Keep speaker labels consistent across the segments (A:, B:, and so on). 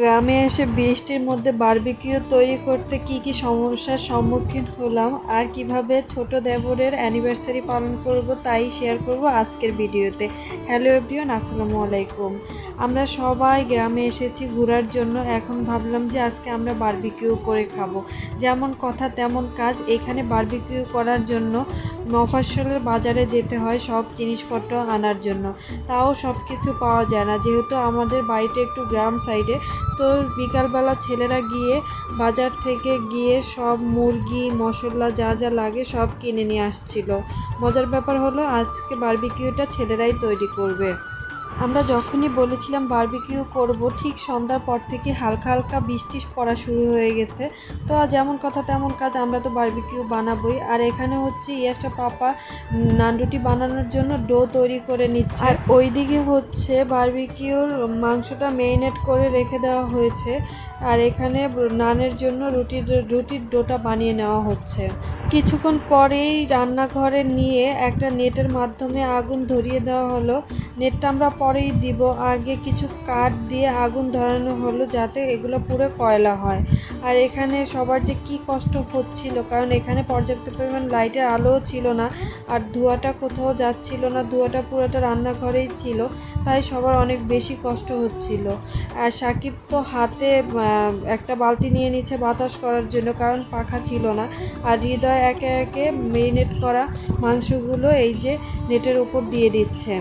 A: গ্রামে এসে বৃষ্টির মধ্যে বারবিকিউ তৈরি করতে কি কি সমস্যার সম্মুখীন হলাম আর কীভাবে ছোট দেবরের অ্যানিভার্সারি পালন করব তাই শেয়ার করব আজকের ভিডিওতে। হ্যালো এভরিওয়ান আসসালামু আলাইকুম। আমরা সবাই গ্রামে এসেছি ঘোরার জন্য। এখন ভাবলাম যে আজকে আমরা বারবিকিউ করে খাব। যেমন কথা, তেমন কাজ। এখানে বারবিকিউ করার জন্য মফস্বলের বাজারে যেতে হয় সব জিনিসপত্র আনার জন্য। তাও সব কিছু পাওয়া যায় না। যেহেতু আমাদের বাড়িটা একটু গ্রাম সাইডে তো বিকালবেলা ছেলেরা গিয়ে বাজার থেকে গিয়ে সব মুরগি, মশলা যা যা লাগে সব কিনে নিয়ে আসছিল। মজার ব্যাপার হলো, আজকে বারবিকিউটা ছেলেরাই তৈরি করবে। আমরা যখনই বলেছিলাম বার্বিকিউ করব, ঠিক সন্ধ্যার পর থেকে হালকা হালকা বৃষ্টি পড়া শুরু হয়ে গেছে। তো যেমন কথা তেমন কাজ, আমরা তো বার্বিকিউ বানাবোই। আর এখানে হচ্ছে ইয়াসটা পাপা নানরুটি বানানোর জন্য ডো তৈরি করে নিচ্ছে। আর ওইদিকে হচ্ছে বার্বিকিউর মাংসটা মেরিনেট করে রেখে দেওয়া হয়েছে। আর এখানে নানের জন্য রুটির রুটির ডোটা বানিয়ে নেওয়া হচ্ছে। কিছুক্ষণ পরেই রান্নাঘরে নিয়ে একটা নেটের মাধ্যমে আগুন ধরিয়ে দেওয়া হলো। নেটটা আমরা পরেই দিব। আগে কিছু কাঠ দিয়ে আগুন ধরানো হলো যাতে এগুলো পুরো কয়লা হয়। আর এখানে সবার যে কি কষ্ট হচ্ছিল, কারণ এখানে পর্যাপ্ত পরিমাণ লাইটের আলোও ছিল না আর ধোঁয়াটা কোথাও যাচ্ছিল না, ধোঁয়াটা পুরোটা রান্নাঘরেই ছিল, তাই সবার অনেক বেশি কষ্ট হচ্ছিল। আর সাকিব তো হাতে একটা বালতি নিয়ে নিচ্ছে বাতাস করার জন্য, কারণ পাখা ছিল না। আর হৃদয় একে একে মেরিনেট করা মাংসগুলো এই যে নেটের উপর দিয়ে দিচ্ছে।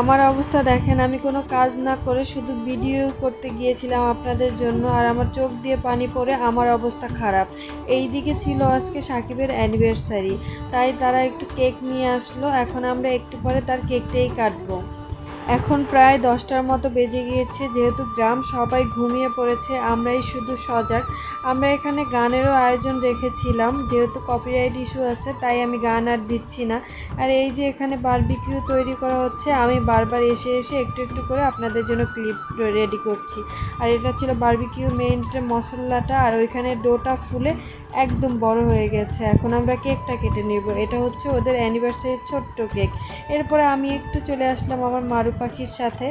A: আমার অবস্থা দেখেন, আমি কোনো কাজ না করে শুধু ভিডিও করতে গিয়েছিলাম আপনাদের জন্য, আর আমার চোখ দিয়ে পানি পড়ে আমার অবস্থা খারাপ। এই দিকে ছিল আজকে সাকিবের অ্যানিভার্সারি তাই তারা একটু কেক নিয়ে আসলো, এখন আমরা একটু পরে তার কেকটাই কাটবো। এখন প্রায় দশটার মতো বেজে গিয়েছে, যেহেতু গ্রাম সবাই ঘুমিয়ে পড়েছে, আমরাই শুধু সজাগ। আমরা এখানে গানেরও আয়োজন রেখেছিলাম, যেহেতু কপিরাইট ইস্যু আছে, তাই আমি গান আর দিচ্ছি না। আর এই যে এখানে বারবিকিউ তৈরি করা হচ্ছে, আমি বারবার এসে এসে একটু একটু করে আপনাদের জন্য ক্লিপ রেডি করছি। আর এটা ছিল বারবিকিউ মেইনের মশলাটা, আর ওইখানে ডোটা ফুলে একদম বড় হয়ে গেছে। এখন আমরা কেকটা কেটে নেব। এটা হচ্ছে ওদের অ্যানিভার্সারির ছোট্ট কেক এরপরে আমি একটু চলে আসলাম আমার মারু পাখির সাথে।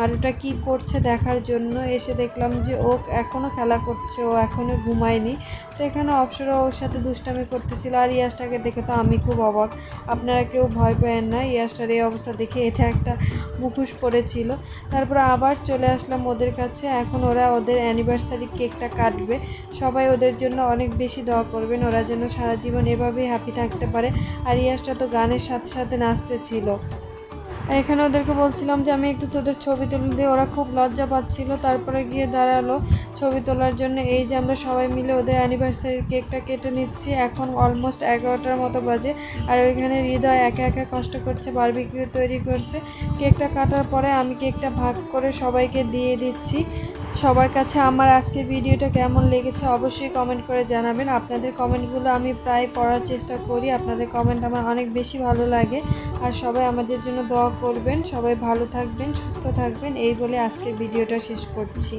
A: আর ওটা কী করছে দেখার জন্য এসে দেখলাম যে ও এখনও খেলা করছে, ও এখনও ঘুমায়নি। তো এখানে অপসরা ওর সাথে দুষ্টামি করতেছিল আর ইয়াসটাকে দেখে তো আমি খুব অবাক। আপনারা কেউ ভয় পেয়েন না, ইয়াসটার এই অবস্থা দেখে এটা একটা মুখোশ পড়েছিল। তারপরে আবার চলে আসলাম ওদের কাছে। এখন ওরা ওদের অ্যানিভার্সারি কেকটা কাটবে। সবাই ওদের জন্য অনেক বেশি দোয়া করবেন, ওরা যেন সারা জীবন এভাবেই হ্যাপি থাকতে পারে। আর ইয়াসটা তো গানের সাথে সাথে নাচতে ছিল এখানে ওদেরকে বলছিলাম যে আমি একটু তোদের ছবি তুলে দিয়ে ওরা খুব লজ্জা পাচ্ছিল। তারপরে গিয়ে দাঁড়াল ছবি তোলার জন্য। এই যে আমরা সবাই মিলে ওদের অ্যানিভার্সারি কেকটা কেটে নিচ্ছি। এখন অলমোস্ট এগারোটার মতো বাজে। আর ওইখানে হৃদয় একা একা কষ্ট করছে বারবিকিউ তৈরি করছে। কেকটা কাটার পরে আমি কেকটা ভাগ করে সবাইকে দিয়ে দিচ্ছি। সবার কাছে আমার আজকের ভিডিওটা কেমন লেগেছে অবশ্যই কমেন্ট করে জানাবেন। আপনাদের কমেন্টগুলো আমি প্রায় পড়ার চেষ্টা করি। আপনাদের কমেন্ট আমার অনেক বেশি ভালো লাগে। আর সবাই আমাদের জন্য দোয়া করবেন। সবাই ভালো থাকবেন, সুস্থ থাকবেন। এই বলে আজকের ভিডিওটা শেষ করছি।